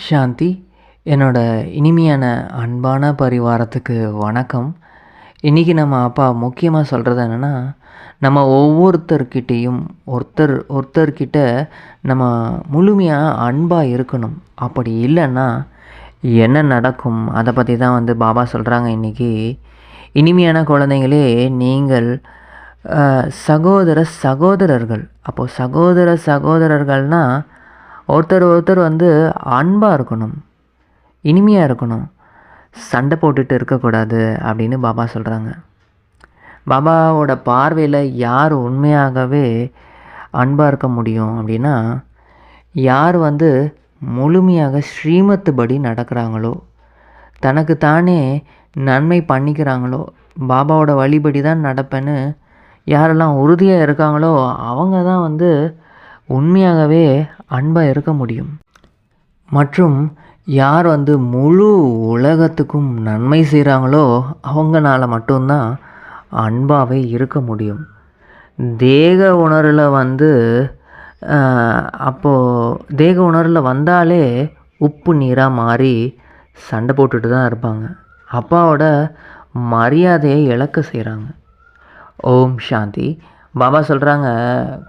சாந்தி என்னோட இனிமையான அன்பான பரிவாரத்துக்கு வணக்கம். இன்றைக்கி நம்ம அப்பா முக்கியமாக சொல்கிறது என்னென்னா நம்ம ஒவ்வொருத்தர்கிட்டேயும் ஒருத்தர் ஒருத்தர்கிட்ட நம்ம முழுமையாக அன்பாக இருக்கணும். அப்படி இல்லைன்னா என்ன நடக்கும்? அதை பற்றி தான் வந்து பாபா சொல்கிறாங்க இன்றைக்கி இனிமையான குழந்தைங்களே நீங்கள் சகோதர சகோதரர்கள். அப்போது சகோதர சகோதரர்கள்னால் ஒருத்தர் ஒருத்தர் வந்து அன்பாக இருக்கணும் இனிமையாக இருக்கணும். சண்டை போட்டுட்டு இருக்கக்கூடாது அப்படின்னு பாபா சொல்கிறாங்க பாபாவோட பார்வையில் யார் உண்மையாகவே அன்பாக இருக்க முடியும் அப்படின்னா யார் வந்து முழுமையாக ஸ்ரீமத்து படி நடக்கிறாங்களோ தனக்கு தானே நன்மை பண்ணிக்கிறாங்களோ பாபாவோட வழிபடி தான் நடப்பேன்னு யாரெல்லாம் உறுதியாக இருக்காங்களோ அவங்க தான் வந்து உண்மையாகவே அன்பாக இருக்க முடியும். மற்றும் யார் வந்து முழு உலகத்துக்கும் நன்மை செய்கிறாங்களோ அவங்கனால மட்டும்தான் அன்பாகவே இருக்க முடியும். தேக உணர்வில் வந்து அப்போது தேக உணர்வில் வந்தாலே உப்பு நீராக மாறி சண்டை போட்டுட்டு தான் இருப்பாங்க. அப்பாவோட மரியாதையை இழக்க செய்கிறாங்க ஓம் சாந்தி. பாபா சொல்கிறாங்க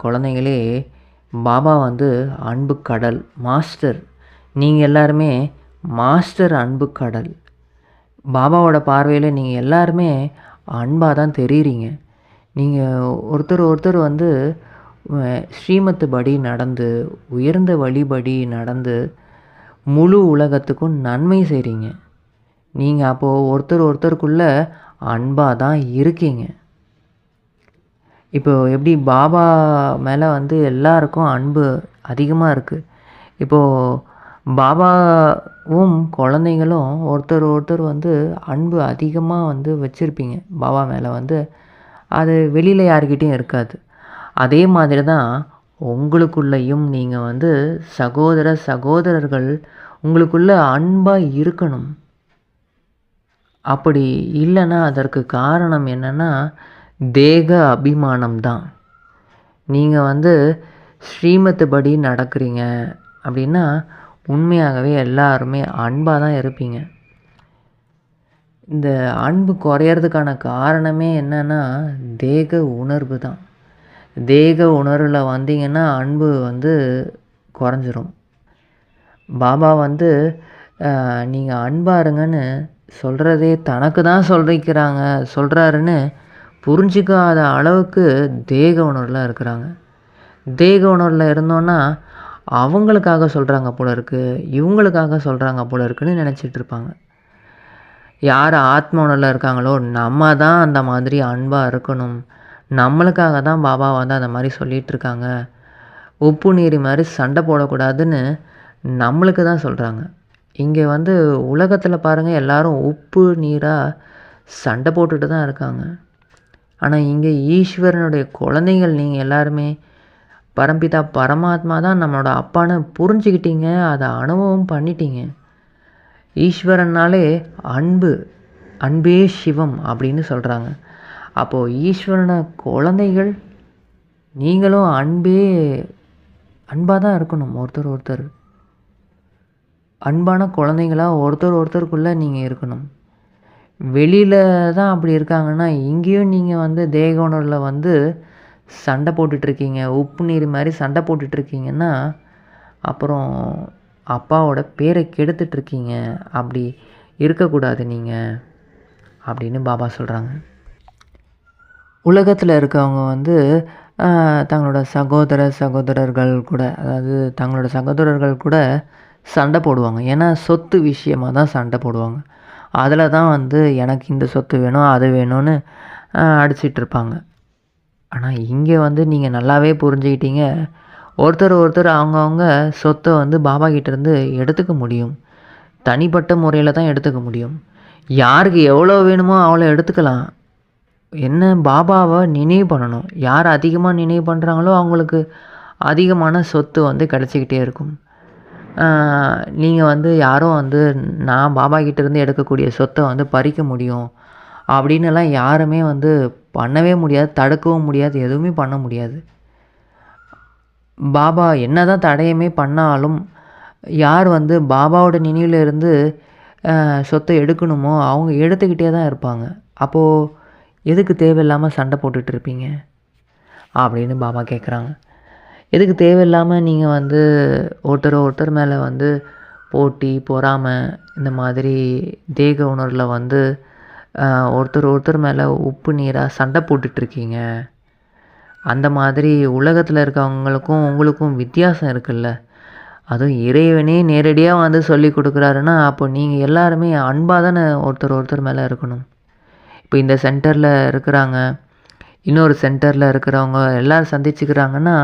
குழந்தைங்களே பாபா வந்து அன்பு கடல் மாஸ்டர். நீங்கள் எல்லாருமே மாஸ்டர் அன்பு கடல். பாபாவோட பார்வையில் நீங்கள் எல்லாருமே அன்பாக தான் தெரியுறீங்க. நீங்கள் ஒருத்தர் ஒருத்தர் வந்து ஸ்ரீமத்து படி நடந்து உயர்ந்த வழிபடி நடந்து முழு உலகத்துக்கும் நன்மை செய்கிறீங்க நீங்கள் அப்போது ஒருத்தர் ஒருத்தருக்குள்ளே அன்பாக தான் இருக்கீங்க. இப்போது எப்படி பாபா மேலே வந்து எல்லாருக்கும் அன்பு அதிகமாக இருக்குது இப்போது பாபாவும் குழந்தைங்களும் ஒருத்தர் ஒருத்தர் வந்து அன்பு அதிகமாக வந்து வச்சுருப்பீங்க. பாபா மேலே வந்து அது வெளியில் யாருக்கிட்டையும் இருக்காது. அதே மாதிரி தான் உங்களுக்குள்ளேயும் நீங்கள் வந்து சகோதர சகோதரர்கள் உங்களுக்குள்ள அன்பாக இருக்கணும். அப்படி இல்லைன்னா அதற்கு காரணம் என்னன்னா தேக அபிமானம் தான் நீங்கள் வந்து ஸ்ரீமத்து படி நடக்கிறீங்க அப்படின்னா உண்மையாகவே எல்லாருமே அன்பாக தான் இருப்பீங்க. இந்த அன்பு குறையறதுக்கான காரணமே என்னன்னா தேக உணர்வு தான் தேக உணர்வில் வந்தீங்கன்னா அன்பு வந்து குறைஞ்சிரும். பாபா வந்து நீங்கள் அன்பாக இருங்கன்னு சொல்கிறதே தனக்கு தான் சொல்லிக்கிறாங்க சொல்கிறாருன்னு புரிஞ்சிக்காத அளவுக்கு தேக உணர்வில் இருக்கிறாங்க. தேக உணர்வில் இருந்தோன்னா அவங்களுக்காக சொல்கிறாங்க போல இருக்குது இவங்களுக்காக சொல்கிறாங்க போல இருக்குன்னு நினச்சிட்டு இருப்பாங்க. யார் ஆத்ம உணர்வில் இருக்காங்களோ நம்ம தான் அந்த மாதிரி அன்பாக இருக்கணும். நம்மளுக்காக தான் பாபா வந்து அந்த மாதிரி சொல்லிகிட்ருக்காங்க உப்பு நீர் மாதிரி சண்டை போடக்கூடாதுன்னு நம்மளுக்கு தான் சொல்கிறாங்க இங்கே வந்து உலகத்தில் பாருங்கள் எல்லாரும் உப்பு நீராக சண்டை போட்டுட்டு தான் இருக்காங்க. ஆனால் இங்கே ஈஸ்வரனுடைய குழந்தைகள் நீங்கள் எல்லாருமே பரம்பிதா பரமாத்மா தான் நம்மளோட அப்பான்னு புரிஞ்சுக்கிட்டீங்க அதை அனுபவம் பண்ணிட்டீங்க. ஈஸ்வரனாலே அன்பு அன்பே சிவம் அப்படின்னு சொல்கிறாங்க அப்போது ஈஸ்வரனை குழந்தைகள் நீங்களும் அன்பே அன்பாக தான் இருக்கணும் ஒருத்தர் ஒருத்தர். அன்பான குழந்தைங்களா ஒருத்தர் ஒருத்தருக்குள்ளே நீங்கள் இருக்கணும். வெளியில் தான் அப்படி இருக்காங்கன்னா இங்கேயும் நீங்கள் வந்து தேக உணர்வில் வந்து சண்டை போட்டுட்ருக்கீங்க. உப்பு நீர் மாதிரி சண்டை போட்டுட்ருக்கீங்கன்னா அப்புறம் அப்பாவோட பேரை கெடுத்துட்ருக்கீங்க. அப்படி இருக்கக்கூடாது நீங்கள் அப்படின்னு பாபா சொல்கிறாங்க உலகத்தில் இருக்கவங்க வந்து தங்களோட சகோதர சகோதரர்கள் கூட அதாவது தங்களோட சகோதரர்கள் கூட சண்டை போடுவாங்க. ஏன்னா சொத்து விஷயமாக தான் சண்டை போடுவாங்க. அதில் தான் வந்து எனக்கு இந்த சொத்து வேணும் அது வேணும்னு அடிச்சிட்ருப்பாங்க. அடிச்சிட்டு இருப்பாங்க ஆனால் இங்கே வந்து நீங்கள் நல்லாவே புரிஞ்சுக்கிட்டீங்க. ஒருத்தர் ஒருத்தர் அவங்கவுங்க சொத்தை வந்து பாபா கிட்டேருந்து எடுத்துக்க முடியும். தனிப்பட்ட முறையில் தான் எடுத்துக்க முடியும். யாருக்கு எவ்வளோ வேணுமோ அவ்வளோ எடுத்துக்கலாம். என்ன பாபாவை நினைவு பண்ணணும். யார் அதிகமாக நினைவு பண்ணுறாங்களோ அவங்களுக்கு அதிகமான சொத்து வந்து கிடச்சிக்கிட்டே இருக்கும். நீங்கள் வந்து யாரும் வந்து நான் பாபா கிட்டேருந்து எடுக்கக்கூடிய சொத்தை வந்து பறிக்க முடியும் அப்படின்னுலாம் யாருமே வந்து பண்ணவே முடியாது தடுக்கவும் முடியாது எதுவுமே பண்ண முடியாது. பாபா என்ன தான் தடையுமே பண்ணாலும் யார் வந்து பாபாவோட நினைவிலிருந்து சொத்தை எடுக்கணுமோ அவங்க எடுத்துக்கிட்டே தான் இருப்பாங்க. அப்போது எதுக்கு தேவையில்லாமல் சண்டை போட்டுட்ருப்பீங்க அப்படின்னு பாபா கேட்குறாங்க எதுக்கு தேவையில்லாமல் நீங்கள் வந்து ஒருத்தர் ஒருத்தர் மேலே வந்து போட்டி பொறாமை இந்த மாதிரி தேக உணர்வில் வந்து ஒருத்தர் ஒருத்தர் மேலே உப்பு நீராக சண்டை போட்டுட்ருக்கீங்க. அந்த மாதிரி உலகத்தில் இருக்கவங்களுக்கும் உங்களுக்கும் வித்தியாசம் இருக்குல்ல. அதுவும் இறைவனே நேரடியாக வந்து சொல்லி கொடுக்குறாருன்னா அப்போ நீங்கள் எல்லாருமே அன்பாக தானே ஒருத்தர் ஒருத்தர் மேலே இருக்கணும். இப்போ இந்த சென்டரில் இருக்கிறாங்க இன்னொரு சென்டரில் இருக்கிறவங்க எல்லோரும் சந்திச்சுக்கிறாங்கன்னா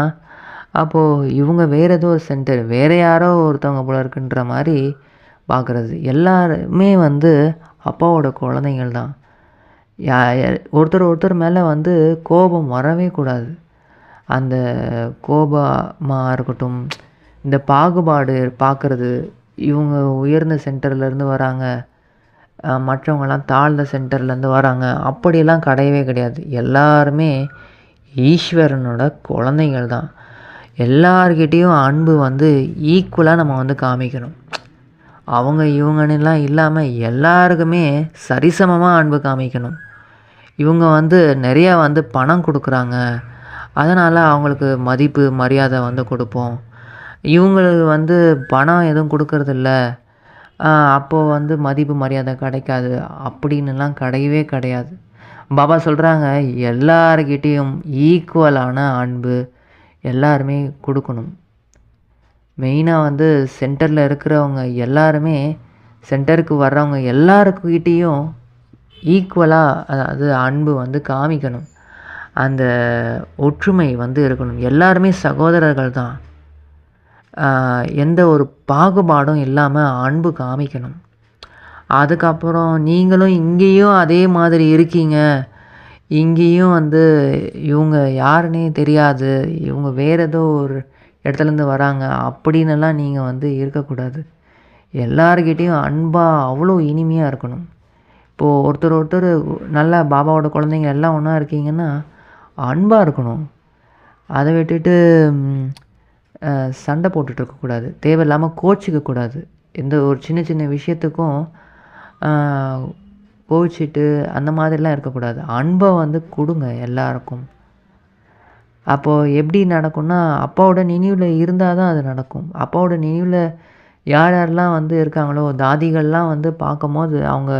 அப்போது இவங்க வேறு ஏதோ ஒரு சென்டர் வேறு யாரோ ஒருத்தவங்க போல இருக்குன்ற மாதிரி பார்க்குறது எல்லாருமே வந்து அப்பாவோட குழந்தைங்கள் தான். யா ஒருத்தர் ஒருத்தர் மேலே வந்து கோபம் வரவே கூடாது. அந்த கோபமாக இருக்கட்டும் இந்த பாகுபாடு பார்க்குறது இவங்க உயர்ந்த சென்டர்லேருந்து வராங்க மற்றவங்கெல்லாம் தாழ்ந்த சென்டர்லேருந்து வராங்க அப்படியெல்லாம் கிடையவே கிடையாது. எல்லாருமே ஈஸ்வரனோட குழந்தைகள் தான். எல்லார்கிட்டேயும் அன்பு வந்து ஈக்குவலாக நம்ம வந்து காமிக்கணும். அவங்க இவங்கன்னுலாம் இல்லாமல் எல்லாருக்குமே சரிசமமாக அன்பு காமிக்கணும். இவங்க வந்து நிறையா வந்து பணம் கொடுக்குறாங்க. அதனால் அவங்களுக்கு மதிப்பு மரியாதை வந்து கொடுப்போம். இவங்களுக்கு வந்து பணம் எதுவும் கொடுக்கறதில்ல. அப்போது வந்து மதிப்பு மரியாதை கிடைக்காது. அப்படின்னுலாம் கிடையவே கிடையாது. பாபா சொல்கிறாங்க எல்லார்கிட்டேயும் ஈக்குவலான அன்பு. எல்லாருமே கொடுக்கணும். மெயினாக வந்து சென்டரில் இருக்கிறவங்க எல்லாருமே சென்டருக்கு வர்றவங்க எல்லாருக்கிட்டேயும் ஈக்குவலாக அதாவது அன்பு வந்து காமிக்கணும். அந்த ஒற்றுமை வந்து இருக்கணும். எல்லாருமே சகோதரர்கள் தான். எந்த ஒரு பாகுபாடும் இல்லாமல் அன்பு காமிக்கணும். அதுக்கப்புறம் நீங்களும் இங்கேயும் அதே மாதிரி இருக்கீங்க. இங்கேயும் வந்து இவங்க யாருன்னே தெரியாது. இவங்க வேறு ஏதோ ஒரு இடத்துலேருந்து வராங்க. அப்படின்னுலாம் நீங்கள் வந்து இருக்கக்கூடாது. எல்லாருக்கிட்டேயும் அன்பாக அவ்வளோ இனிமையாக இருக்கணும். இப்போது ஒருத்தர் ஒருத்தர் நல்ல பாபாவோட குழந்தைங்க எல்லாம் ஒன்றா இருக்கீங்கன்னா அன்பாக இருக்கணும். அதை விட்டுட்டு சண்டை போட்டுட்டு இருக்கக்கூடாது தேவையில்லாமல் கோச்சிக்கக்கூடாது எந்த ஒரு சின்ன சின்ன விஷயத்துக்கும் கோவிச்சிட்டு அந்த மாதிரிலாம் இருக்கக்கூடாது. அன்பை வந்து கொடுங்க எல்லாருக்கும். அப்போது எப்படி நடக்கும்னா அப்பாவோட நினைவில் இருந்தால் தான் அது நடக்கும். அப்பாவோட நினைவில் யார் யாரெல்லாம் வந்து இருக்காங்களோ தாதிகள்லாம் வந்து பார்க்கும்போது அவங்க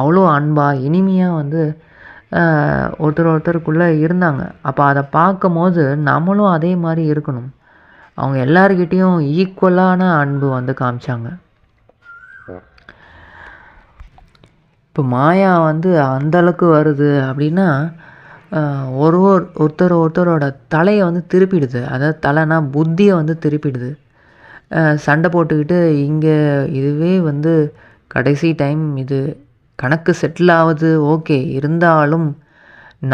அவ்வளோ அன்பாக இனிமையாக வந்து ஒருத்தர் ஒருத்தருக்குள்ளே இருந்தாங்க. அப்போ அதை பார்க்கும்போது நம்மளும் அதே மாதிரி இருக்கணும். அவங்க எல்லாருக்கிட்டேயும் ஈக்குவலான அன்பு வந்து காமிச்சாங்க. இப்போ மாயா வந்து அந்தளவுக்கு வருது அப்படின்னா ஒரு ஒரு ஒருத்தர் ஒருத்தரோட தலையை வந்து திருப்பிடுது. அதாவது தலைனா புத்தியை வந்து திருப்பிடுது. சண்டை போட்டுக்கிட்டு இங்கே இதுவே வந்து கடைசி டைம் இது. கணக்கு செட்டில் ஆகுது ஓகே. இருந்தாலும்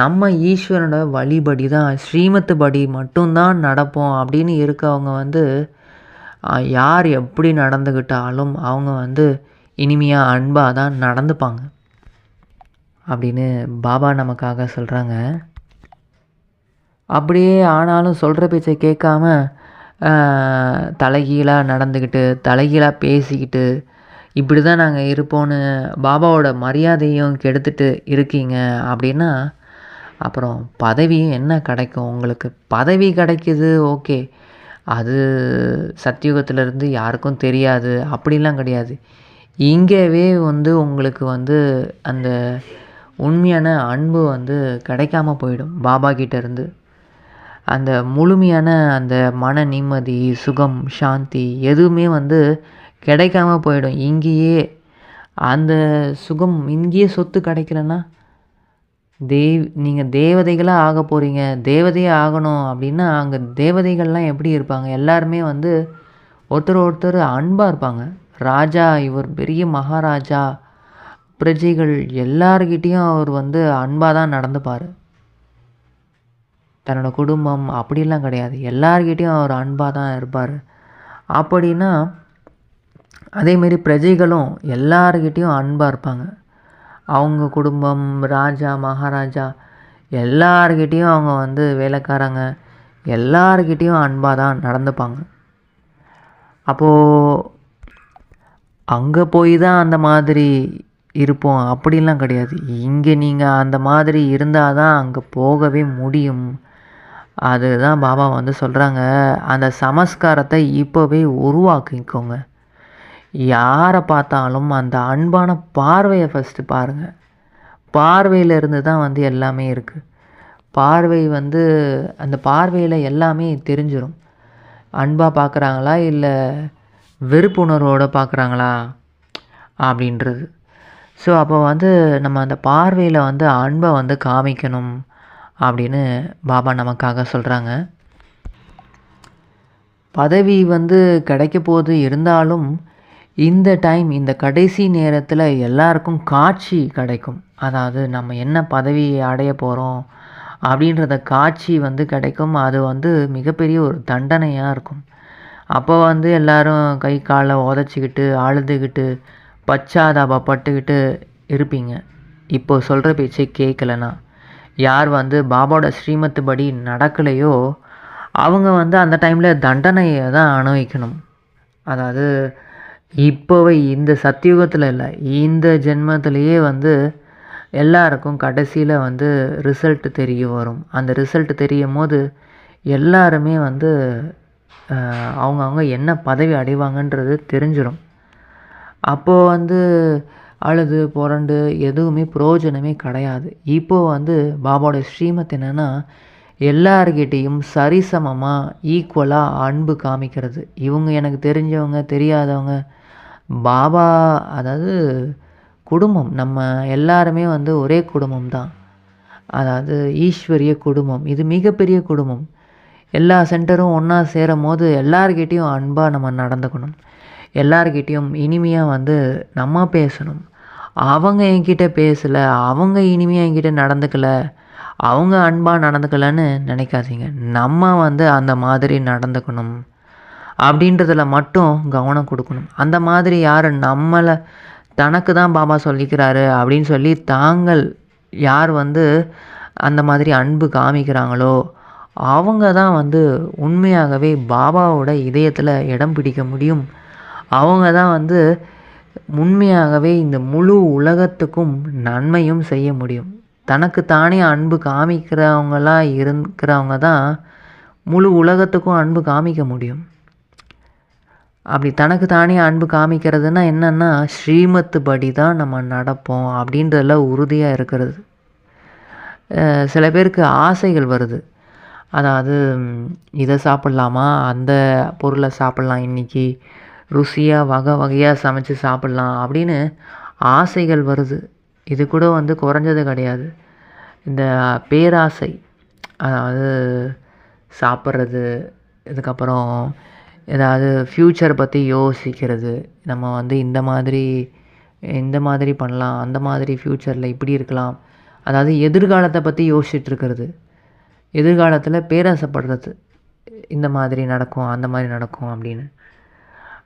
நம்ம ஈஸ்வரனோட வழிபடி தான் ஸ்ரீமத்து படி மட்டும்தான் நடப்போம் அப்படின்னு இருக்கவங்க வந்து யார் எப்படி நடந்துக்கிட்டாலும் அவங்க வந்து இனிமையாக அன்பாக தான் நடந்துப்பாங்க. அப்படின்னு பாபா நமக்காக சொல்கிறாங்க அப்படியே ஆனாலும் சொல்கிற பேச்சை கேட்காம தலைகீழாக நடந்துக்கிட்டு தலைகீழாக பேசிக்கிட்டு இப்படி தான் நாங்கள் இருப்போன்னு பாபாவோட மரியாதையும் கெடுத்துட்டு இருக்கீங்க அப்படின்னா அப்புறம் பதவியும் என்ன கிடைக்கும்? உங்களுக்கு பதவி கிடைக்கிது ஓகே. அது சத்தியுகத்திலேருந்து யாருக்கும் தெரியாது அப்படிலாம் கிடையாது. இங்கேவே வந்து உங்களுக்கு வந்து அந்த உண்மையான அன்பு வந்து கிடைக்காம போயிடும். பாபா கிட்டேருந்து அந்த முழுமையான அந்த மன நிம்மதி சுகம் சாந்தி எதுவுமே வந்து கிடைக்காம போயிடும். இங்கேயே அந்த சுகம் இங்கேயே சொத்து கிடைக்கலன்னா தேவ் நீங்கள் தேவதைகளாக ஆக போகிறீங்க தேவதையே ஆகணும் அப்படின்னா அங்கே தேவதைகள்லாம் எப்படி இருப்பாங்க? எல்லாருமே வந்து ஒருத்தர் ஒருத்தர் அன்பாக இருப்பாங்க. ராஜா இவர் பெரிய மகாராஜா பிரஜைகள் எல்லார்கிட்டேயும் அவர் வந்து அன்பாக தான் நடந்துப்பார். தன்னோட குடும்பம் அப்படிலாம் கிடையாது. எல்லார்கிட்டேயும் அவர் அன்பாக தான் இருப்பார். அப்படின்னா அதேமாரி பிரஜைகளும் எல்லார்கிட்டேயும் அன்பாக இருப்பாங்க. அவங்க குடும்பம் ராஜா மகாராஜா எல்லார்கிட்டேயும் அவங்க வந்து வேலைக்காரங்க எல்லார்கிட்டேயும் அன்பாக தான் நடந்துப்பாங்க. அப்போது அங்கே போய் தான் அந்த மாதிரி இருப்போம். அப்படிலாம் கிடையாது. இங்கே நீங்கள் அந்த மாதிரி இருந்தால் தான் அங்கே போகவே முடியும். அதுதான் பாபா வந்து சொல்கிறாங்க அந்த சமஸ்காரத்தை இப்போவே உருவாக்கிக்கோங்க. யாரை பார்த்தாலும் அந்த அன்பான பார்வையை ஃபஸ்ட்டு பாருங்கள் பார்வையிலிருந்து தான் வந்து எல்லாமே இருக்குது பார்வை வந்து அந்த பார்வையில் எல்லாமே தெரிஞ்சிடும் அன்பாக பார்க்குறாங்களா இல்லை வெறுப்புணர்வோடு பார்க்குறாங்களா? அப்படின்றது. ஸோ அப்போ வந்து நம்ம அந்த பார்வையில் வந்து அன்பை வந்து காமிக்கணும் அப்படின்னு பாபா நமக்காக சொல்கிறாங்க பதவி வந்து கிடைக்க போது இருந்தாலும் இந்த டைம் இந்த கடைசி நேரத்தில் எல்லாருக்கும் காட்சி கிடைக்கும். அதாவது நம்ம என்ன பதவி அடைய போகிறோம் அப்படின்றத காட்சி வந்து கிடைக்கும். அது வந்து மிகப்பெரிய ஒரு தண்டனையாக இருக்கும். அப்போ வந்து எல்லோரும் கை காலை உதச்சிக்கிட்டு அழுதுகிட்டு பச்சாதாபப்பட்டுக்கிட்டு இருப்பீங்க. இப்போ சொல்கிற பேச்சை கேட்கலனா யார் வந்து பாபாவோட ஸ்ரீமத்து படி நடக்கலையோ அவங்க வந்து அந்த டைமில் தண்டனையை தான் அனுபவிக்கணும். அதாவது இப்போவே இந்த சத்தியுகத்தில் இல்லை இந்த ஜென்மத்திலேயே வந்து எல்லாருக்கும் கடைசியில் வந்து ரிசல்ட் தெரிய வரும். அந்த ரிசல்ட் தெரியும் போது எல்லாருமே வந்து அவங்கவுங்க என்ன பதவி அடைவாங்கன்றது தெரிஞ்சிடும் அப்போது வந்து அழுது புரண்டு எதுவுமே பிரயோஜனமே கிடையாது. இப்போது வந்து பாபாவோட ஸ்ரீமத் என்னென்னா எல்லார்கிட்டேயும் சரிசமமாக ஈக்குவலாக அன்பு காமிக்கிறது. இவங்க எனக்கு தெரிஞ்சவங்க தெரியாதவங்க பாபா அதாவது குடும்பம் நம்ம எல்லாருமே வந்து ஒரே குடும்பம் தான். அதாவது ஈஸ்வரிய குடும்பம் இது மிகப்பெரிய குடும்பம். எல்லா சென்டரும் ஒன்றா சேரும் போது எல்லார்கிட்டேயும் அன்பாக நம்ம நடந்துக்கணும். எல்லார்கிட்டேயும் இனிமையாக வந்து நம்ம பேசணும். அவங்க என்கிட்ட பேசலை அவங்க இனிமையாக என்கிட்ட நடந்துக்கலை அவங்க அன்பாக நடந்துக்கலன்னு நினைக்காதீங்க. நம்ம வந்து அந்த மாதிரி நடந்துக்கணும் அப்படின்றதுல மட்டும் கவனம் கொடுக்கணும். அந்த மாதிரி யார் நம்மளை தனக்கு தான் பாபா சொல்லிக்கிறாரு அப்படின்னு சொல்லி தாங்கள் யார் வந்து அந்த மாதிரி அன்பு காமிக்கிறாங்களோ அவங்க தான் வந்து உண்மையாகவே பாபாவோட இதயத்தில் இடம் பிடிக்க முடியும் அவங்க தான் வந்து உண்மையாகவே இந்த முழு உலகத்துக்கும் நன்மையும் செய்ய முடியும். தனக்கு தானே அன்பு காமிக்கிறவங்களாக இருக்கிறவங்க தான் முழு உலகத்துக்கும் அன்பு காமிக்க முடியும். அப்படி தனக்கு தானே அன்பு காமிக்கிறதுனா என்னென்னா ஸ்ரீமத்து படி தான் நம்ம நடப்போம் அப்படின்றதுல உறுதியாக இருக்கிறது. சில பேருக்கு ஆசைகள் வருது. அதாவது இதை சாப்பிட்லாமா? அந்த பொருளை சாப்பிட்லாம் இன்றைக்கி ருசியாக வகை வகையாக சமைச்சு சாப்பிட்லாம் அப்படின்னு ஆசைகள் வருது. இது கூட வந்து குறைஞ்சது கிடையாது. இந்த பேராசை அதாவது சாப்பிட்றது இதுக்கப்புறம் ஏதாவது ஃப்யூச்சர் பற்றி யோசிக்கிறது நம்ம வந்து இந்த மாதிரி இந்த மாதிரி பண்ணலாம் அந்த மாதிரி ஃப்யூச்சரில் இப்படி இருக்கலாம். அதாவது எதிர்காலத்தை பற்றி யோசிச்சுட்ருக்கிறது எதிர்காலத்தில் பேராசைப்படுறது இந்த மாதிரி நடக்கும் அந்த மாதிரி நடக்கும் அப்படின்னு.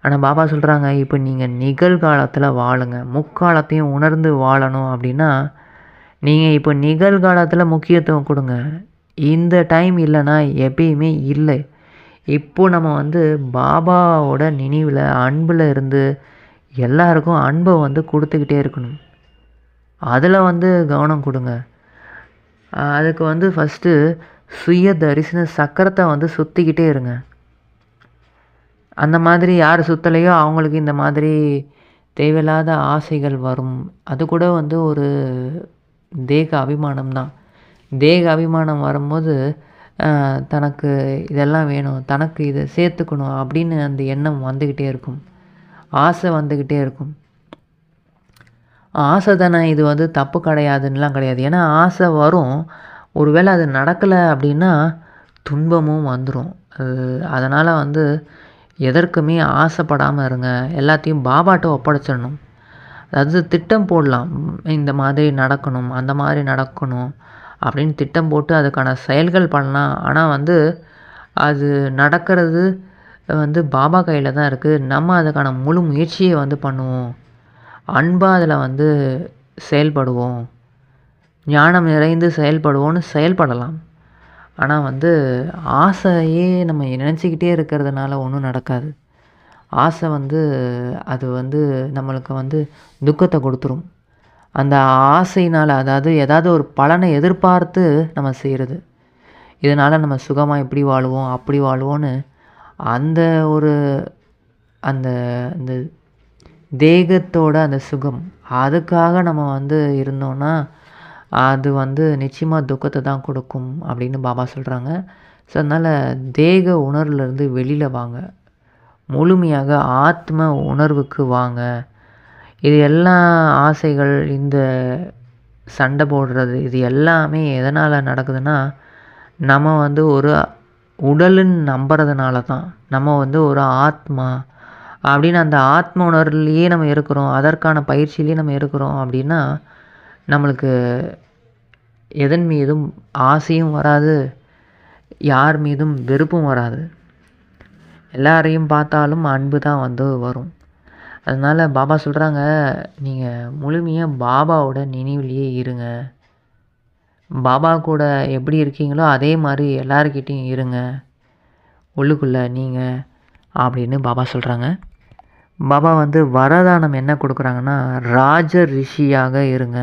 ஆனால் பாபா சொல்கிறாங்க இப்போ நீங்கள் நிகழ்காலத்தில் வாழுங்க. முக்காலத்தையும் உணர்ந்து வாழணும் அப்படின்னா நீங்கள் இப்போ நிகழ்காலத்தில் முக்கியத்துவம் கொடுங்க. இந்த டைம் இல்லைன்னா எப்பயுமே இல்லை. இப்போது நம்ம வந்து பாபாவோட நினைவில் அன்பில் இருந்து எல்லாருக்கும் அன்பை வந்து கொடுத்துக்கிட்டே இருக்கணும். அதில் வந்து கவனம் கொடுங்க. அதுக்கு வந்து ஃபஸ்ட்டு சுய தரிசன சக்கரத்தை வந்து சுற்றிக்கிட்டே இருங்க. அந்த மாதிரி யார் சுற்றலையோ அவங்களுக்கு இந்த மாதிரி தேவையில்லாத ஆசைகள் வரும். அது கூட வந்து ஒரு தேக அபிமானம் தான். தேக அபிமானம் வரும்போது தனக்கு இதெல்லாம் வேணும் தனக்கு இதை சேர்த்துக்கணும் அப்படின்னு அந்த எண்ணம் வந்துக்கிட்டே இருக்கும். ஆசை வந்துக்கிட்டே இருக்கும். ஆசை தானே இது வந்து தப்பு கிடையாதுன்னெலாம் கிடையாது. ஏன்னா ஆசை வரும். ஒரு வேளை அது நடக்கலை அப்படின்னா துன்பமும் வந்துடும் அது அதனால் வந்து எதற்குமே ஆசைப்படாமல் இருங்க. எல்லாத்தையும் பாபாட்ட ஒப்படைச்சிடணும். அதாவது திட்டம் போடலாம். இந்த மாதிரி நடக்கணும் அந்த மாதிரி நடக்கணும் அப்படின்னு திட்டம் போட்டு அதுக்கான செயல்கள் பண்ணலாம். ஆனால் வந்து அது நடக்கிறது வந்து பாபா கையில் தான் இருக்குது நம்ம அதுக்கான முழு முயற்சியை வந்து பண்ணுவோம். அன்பாக அதில் வந்து செயல்படுவோம். ஞானம் நிறைந்து செயல்படுவோன்னு செயல்படலாம். ஆனால் வந்து ஆசையே நம்ம நினச்சிக்கிட்டே இருக்கிறதுனால ஒன்றும் நடக்காது. ஆசை வந்து அது வந்து நம்மளுக்கு வந்து துக்கத்தை கொடுத்துரும். அந்த ஆசையினால் அதாவது ஏதாவது ஒரு பலனை எதிர்பார்த்து நம்ம செய்கிறது இதனால் நம்ம சுகமாக இப்படி வாழுவோம் அப்படி வாழுவோன்னு அந்த ஒரு அந்த அந்த தேகத்தோட அந்த சுகம் அதுக்காக நம்ம வந்து இருந்தோன்னா அது வந்து நிச்சயமாக துக்கத்தை தான் கொடுக்கும் அப்படின்னு பாபா சொல்கிறாங்க ஸோ அதனால் தேக உணர்வுலேருந்து வெளியில் வாங்க. முழுமையாக ஆத்ம உணர்வுக்கு வாங்க. இது எல்லா ஆசைகள் இந்த சண்டை போடுறது இது எல்லாமே எதனால் நடக்குதுன்னா நம்ம வந்து ஒரு உடலுன்னு நம்புறதுனால தான். நம்ம வந்து ஒரு ஆத்மா. அப்படின்னு அந்த ஆத்ம உணர்வுலேயே நம்ம இருக்கிறோம். அதற்கான பயிற்சியிலேயே நம்ம இருக்கிறோம் அப்படின்னா நம்மளுக்கு எதன் மீதும் ஆசையும் வராது யார் மீதும் வெறுப்பும் வராது. எல்லாரையும் பார்த்தாலும் அன்பு தான் வந்து வரும். அதனால் பாபா சொல்கிறாங்க நீங்கள் முழுமையாக பாபாவோட நினைவிலேயே இருங்க. பாபா கூட எப்படி இருக்கீங்களோ அதே மாதிரி எல்லாருக்கிட்டேயும் இருங்க. உள்ளுக்குள்ளே நீங்கள் அப்படின்னு பாபா சொல்கிறாங்க பாபா வந்து வரதானம் என்ன கொடுக்குறாங்கன்னா ராஜ ரிஷியாக இருங்க.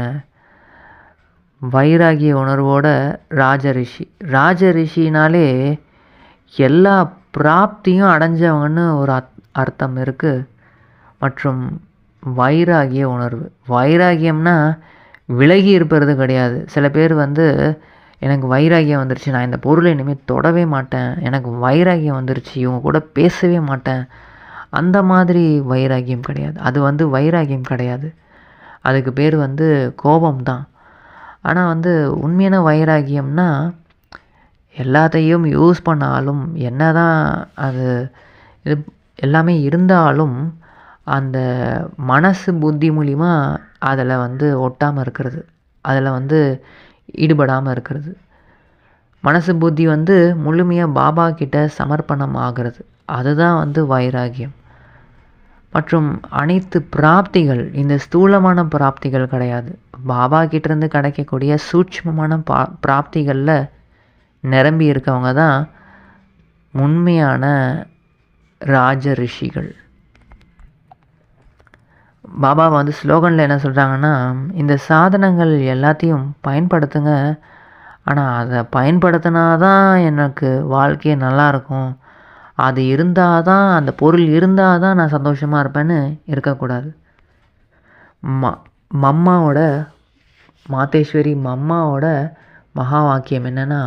வைராகிய உணர்வோட ராஜ ரிஷி ராஜ ரிஷினாலே எல்லா பிராப்தியும் அடைஞ்சவங்கன்னு ஒரு அர்த்தம் இருக்குது மற்றும் வைராகிய உணர்வு. வைராகியம்னா விலகி இருப்பது கிடையாது. சில பேர் வந்து எனக்கு வைராகியம் வந்துருச்சு நான் இந்த பொருளை இனிமேல் தொடவே மாட்டேன். எனக்கு வைராகியம் வந்துருச்சு இவங்க கூட பேசவே மாட்டேன். அந்த மாதிரி வைராகியம் கிடையாது. அது வந்து வைராகியம் கிடையாது. அதுக்கு பேர் வந்து கோபம் தான் ஆனால் வந்து உண்மையான வைராகியம்னா எல்லாத்தையும் யூஸ் பண்ணாலும் என்ன தான் அது இது எல்லாமே இருந்தாலும் அந்த மனசு புத்தி மூலிமா அதில் வந்து ஒட்டாமல் இருக்கிறது. அதில் வந்து ஈடுபடாமல் இருக்கிறது. மனசு புத்தி வந்து முழுமையாக பாபா கிட்ட சமர்ப்பணம் ஆகிறது. அதுதான் வந்து வைராகியம். மற்றும் அனைத்து பிராப்திகள் இந்த ஸ்தூலமான பிராப்திகள் கிடையாது. பாபா கிட்டேருந்து கிடைக்கக்கூடிய சூட்ச்மமான பா பிராப்திகளில் நிரம்பி இருக்கவங்க தான் உண்மையான ராஜ ரிஷிகள் பாபா வந்து ஸ்லோகனில் என்ன சொல்கிறாங்கன்னா இந்த சாதனங்கள் எல்லாத்தையும் பயன்படுத்துங்க. ஆனால் அதை பயன்படுத்தினா தான் எனக்கு வாழ்க்கையே நல்லாயிருக்கும். அது இருந்தால் தான் அந்த பொருள் இருந்தால் தான் நான் சந்தோஷமாக இருப்பேன்னு இருக்கக்கூடாது. ம மம்மாவோட மாதேஸ்வரி மம்மாவோட மகா வாக்கியம் என்னென்னா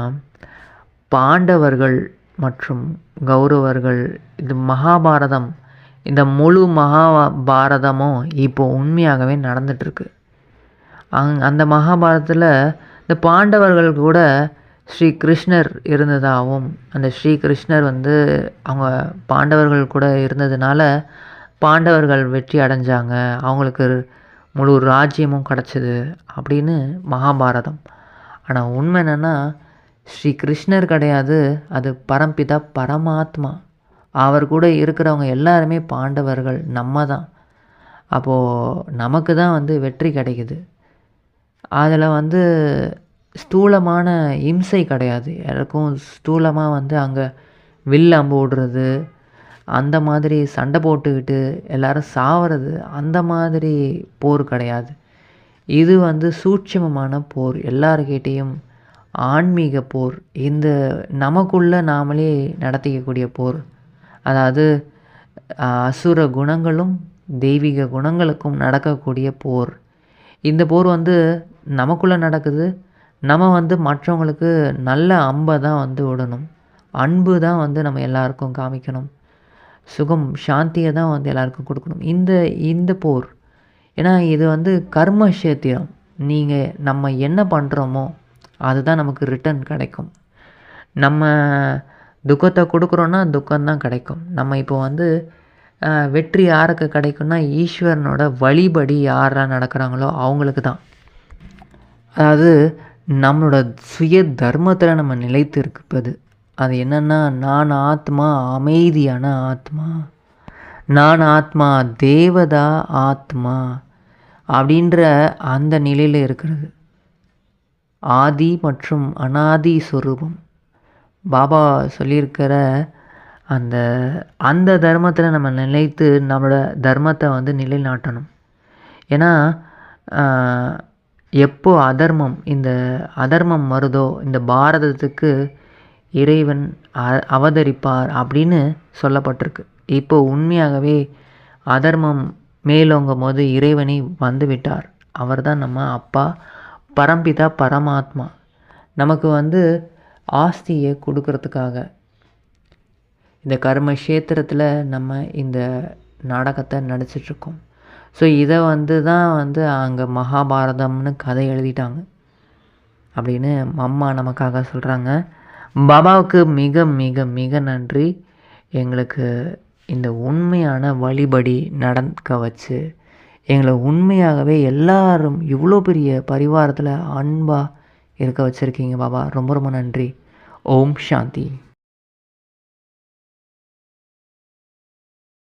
பாண்டவர்கள் மற்றும் கௌரவர்கள் இது மகாபாரதம். இந்த முழு மகாபாரதமும் இப்போ உண்மையாகவே நடந்துகிட்ருக்கு அங் அந்த மகாபாரதத்தில் இந்த பாண்டவர்கள் கூட ஸ்ரீ கிருஷ்ணர் இருந்ததாகவும் அந்த ஸ்ரீ கிருஷ்ணர் வந்து அவங்க பாண்டவர்கள் கூட இருந்ததுனால பாண்டவர்கள் வெற்றி அடைஞ்சாங்க. அவங்களுக்கு முழு ராஜ்யமும் கிடச்சிது அப்படின்னு மகாபாரதம். ஆனால் உண்மை என்னென்னா ஸ்ரீ கிருஷ்ணர் கிடையாது அது பரம்பிதா பரமாத்மா. அவர் கூட இருக்கிறவங்க எல்லாருமே பாண்டவர்கள் நம்ம தான் அப்போது நமக்கு தான் வந்து வெற்றி கிடைக்குது. அதில் வந்து ஸ்தூலமான இம்சை கிடையாது. யாருக்கும் ஸ்தூலமாக வந்து அங்கே வில் அம்பு விடுறது அந்த மாதிரி சண்டை போட்டுக்கிட்டு எல்லாரும் சாவறது அந்த மாதிரி போர் கிடையாது. இது வந்து சூட்சமமான போர். எல்லார்கிட்டேயும் ஆன்மீக போர். இந்த நமக்குள்ளே நாமளே நடத்திக்கக்கூடிய போர். அதாவது அசுர குணங்களும் தெய்வீக குணங்களுக்கும் நடக்கக்கூடிய போர். இந்த போர் வந்து நமக்குள்ளே நடக்குது. நம்ம வந்து மற்றவங்களுக்கு நல்ல அம்பை தான் வந்து விடணும். அன்பு தான் வந்து நம்ம எல்லாருக்கும் காமிக்கணும். சுகம் சாந்தியை தான் வந்து எல்லாருக்கும் கொடுக்கணும். இந்த இந்த போர் ஏன்னா இது வந்து கர்ம கஷேத்திரம். நீங்கள் நம்ம என்ன பண்ணுறோமோ அதுதான் நமக்கு ரிட்டர்ன் கிடைக்கும். நம்ம துக்கத்தை கொடுக்குறோன்னா துக்கம்தான் கிடைக்கும். நம்ம இப்போ வந்து வெற்றி யாருக்கு கிடைக்கும்னா ஈஸ்வரனோட வழிபடி யாரெல்லாம் நடக்கிறாங்களோ அவங்களுக்கு தான். அதாவது நம்மளோட சுய தர்மத்தில் நம்ம நிலைத்து இருப்பது அது என்னென்னா நான் ஆத்மா அமைதியான ஆத்மா. நான் ஆத்மா தேவதா ஆத்மா அப்படின்ற அந்த நிலையில் இருக்கிறது. ஆதி மற்றும் அனாதி ஸ்வரூபம் பாபா சொல்லியிருக்கிற அந்த அந்த தர்மத்தில் நம்ம நிலைத்து நம்மளோட தர்மத்தை வந்து நிலைநாட்டணும். ஏன்னா எப்போ அதர்மம் இந்த அதர்மம் வருதோ இந்த பாரதத்துக்கு இறைவன் அ- அவதரிப்பார் அப்படின்னு சொல்லப்பட்டிருக்கு. இப்போ உண்மையாகவே அதர்மம் மேலோங்கும் போது இறைவனை வந்து விட்டார் அவர்தான் நம்ம அப்பா பரம்பிதா பரமாத்மா. நமக்கு வந்து ஆஸ்தியை கொடுக்கறதுக்காக. இந்த கர்ம கர்மக்ஷேத்திரத்தில் நம்ம இந்த நாடகத்தை நடிச்சிட்ருக்கோம். ஸோ இதை வந்து தான் வந்து அங்கே மகாபாரதம்னு கதை எழுதிட்டாங்க. அப்படின்னு அம்மா நமக்காக சொல்கிறாங்க பாபாவுக்கு மிக மிக மிக நன்றி. எங்களுக்கு இந்த உண்மையான வழிபடி நடக்க வச்சு எங்களை உண்மையாகவே எல்லாரும் இவ்வளோ பெரிய பரிவாரத்தில் அன்பாக இருக்க வச்சுருக்கீங்க பாபா. ரொம்ப ரொம்ப நன்றி. ஓம் சாந்தி.